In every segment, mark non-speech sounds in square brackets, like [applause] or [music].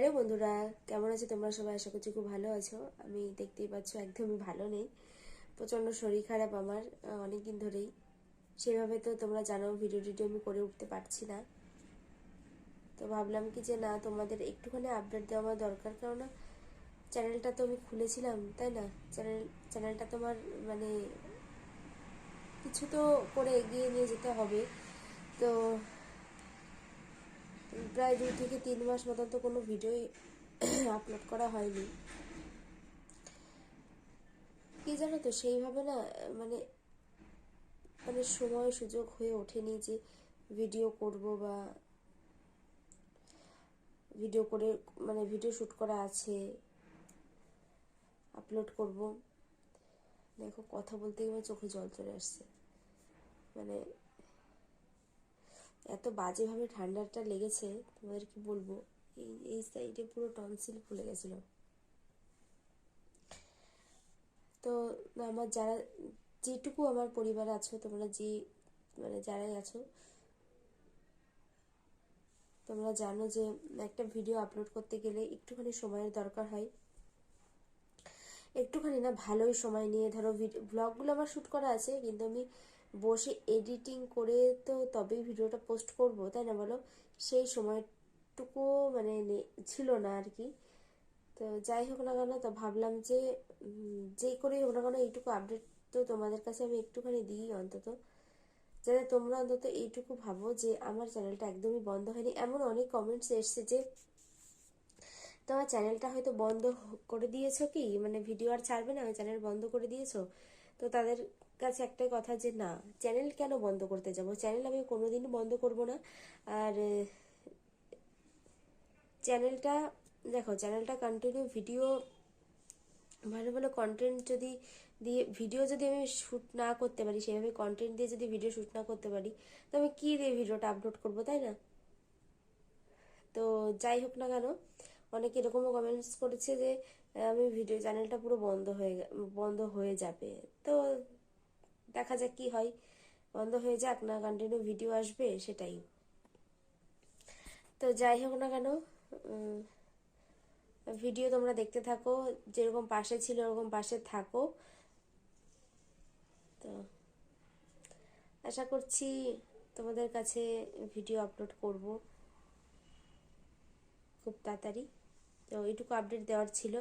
Hello বন্ধুরা, কেমন আছো তোমরা সবাই? আশা করছি খুব ভালো আছো। আমি দেখতেই পাচ্ছ একদমই ভালো নেই। প্রচণ্ড শরীর খারাপ আমার অনেক দিন ধরেই। সেভাবে তো তোমরা জানো ভিডিও টিডিও আমি করে উঠতে পারছি না। তো ভাবলাম কি যে না, তোমাদের একটুখানি আপডেট দেওয়া আমার দরকার। কেননা চ্যানেলটা তো আমি খুলেছিলাম, তাই না? চ্যানেল চ্যানেলটা তোমার মানে কিছু তো করে এগিয়ে নিয়ে যেতে হবে। তো প্রায় দুই থেকে তিন মাস মতন তো কোনো ভিডিওই [clears throat] আপলোড করা হয়নি। কি জানো তো, সেইভাবে না মানে মানে সময় সুযোগ হয়ে ওঠেনি যে ভিডিও করব বা ভিডিও করে মানে ভিডিও শ্যুট করা আছে আপলোড করব। দেখো, কথা বলতে গিয়ে চোখে জল চলে আসছে। মানে এত বাজেভাবে ঠান্ডাটা লেগেছে, তোমাদের কি বলব? এই এই সাইডে পুরো টনসিল ফুলে গেছিল। তো আমার যারা, যেটুকু আমার পরিবার আছো, তোমরা যে মানে যারাই আছো, তোমরা জানো যে, একটা ভিডিও আপলোড করতে গেলে একটুখানি সময়ের দরকার হয়। একটুখানি না, ভালোই সময় নিয়ে ধরো ভিডিও ব্লগগুলো আমার শ্যুট করা আছে, কিন্তু আমি বসে এডিটিং করে তো তবেই ভিডিওটা পোস্ট করব, তাই না বলো? সেই সময়টুকু মানে ছিল না আর কি। তো যাই হোক না কেন, তো ভাবলাম যে যেই করেই হোক না কেন, এইটুকু আপডেট তো তোমাদের কাছে আমি একটুখানি দিই অন্তত। যাতে তোমরা অন্তত এইটুকু ভাবো যে, আমার চ্যানেলটা একদমই বন্ধ হয়নি। এমন অনেক কমেন্টস এসছে যে, তোমার চ্যানেলটা হয়তো বন্ধ করে দিয়েছ কি? মানে ভিডিও আর ছাড়বে না চ্যানেল বন্ধ করে দিয়েছ? তো তাদের কাছে একটাই কথা যে, না, চ্যানেল কেন বন্ধ করতে যাব? চ্যানেল আমি কোনোদিন বন্ধ করব না। আর চ্যানেলটা, দেখো, চ্যানেলটা কন্টিনিউ ভিডিও ভালো ভালো কন্টেন্ট যদি দিয়ে ভিডিও যদি আমি শ্যুট না করতে পারি, সেভাবে কন্টেন্ট দিয়ে যদি ভিডিও শ্যুট না করতে পারি, তো আমি কী দিয়ে ভিডিওটা আপলোড করব, তাই না? তো যাই হোক না কেন, অনেকে এরকমও কমেন্টস করেছে যে, আমি ভিডিও চ্যানেলটা পুরো বন্ধ হয়ে বন্ধ হয়ে যাবে। তো দেখা যাক কি হয়। বন্ধ হয়ে যাক, না কন্টিনিউ ভিডিও আসবে, সেটাই। তো যাই হোক না কেন ভিডিও তোমরা দেখতে থাকো, যেরকম পাশে ছিল ওরকম পাশে থাকো। তো আশা করছি তোমাদের কাছে ভিডিও আপলোড করব খুব তাড়াতাড়ি। তো এইটুকু আপডেট দেওয়ার ছিল।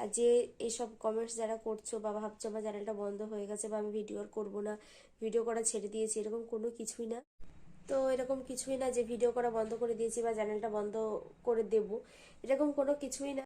আর যে এইসব কমেন্টস যারা করছ বা ভাবছ আমার চ্যানেলটা বন্ধ হয়ে গেছে বা আমি ভিডিও আর করব না ভিডিও করা ছেড়ে দিয়েছি, এরকম কোনো কিছুই না। তো এরকম কিছুই না যে ভিডিও করা বন্ধ করে দিয়েছি বা চ্যানেলটা বন্ধ করে দেব, এরকম কোনো কিছুই না।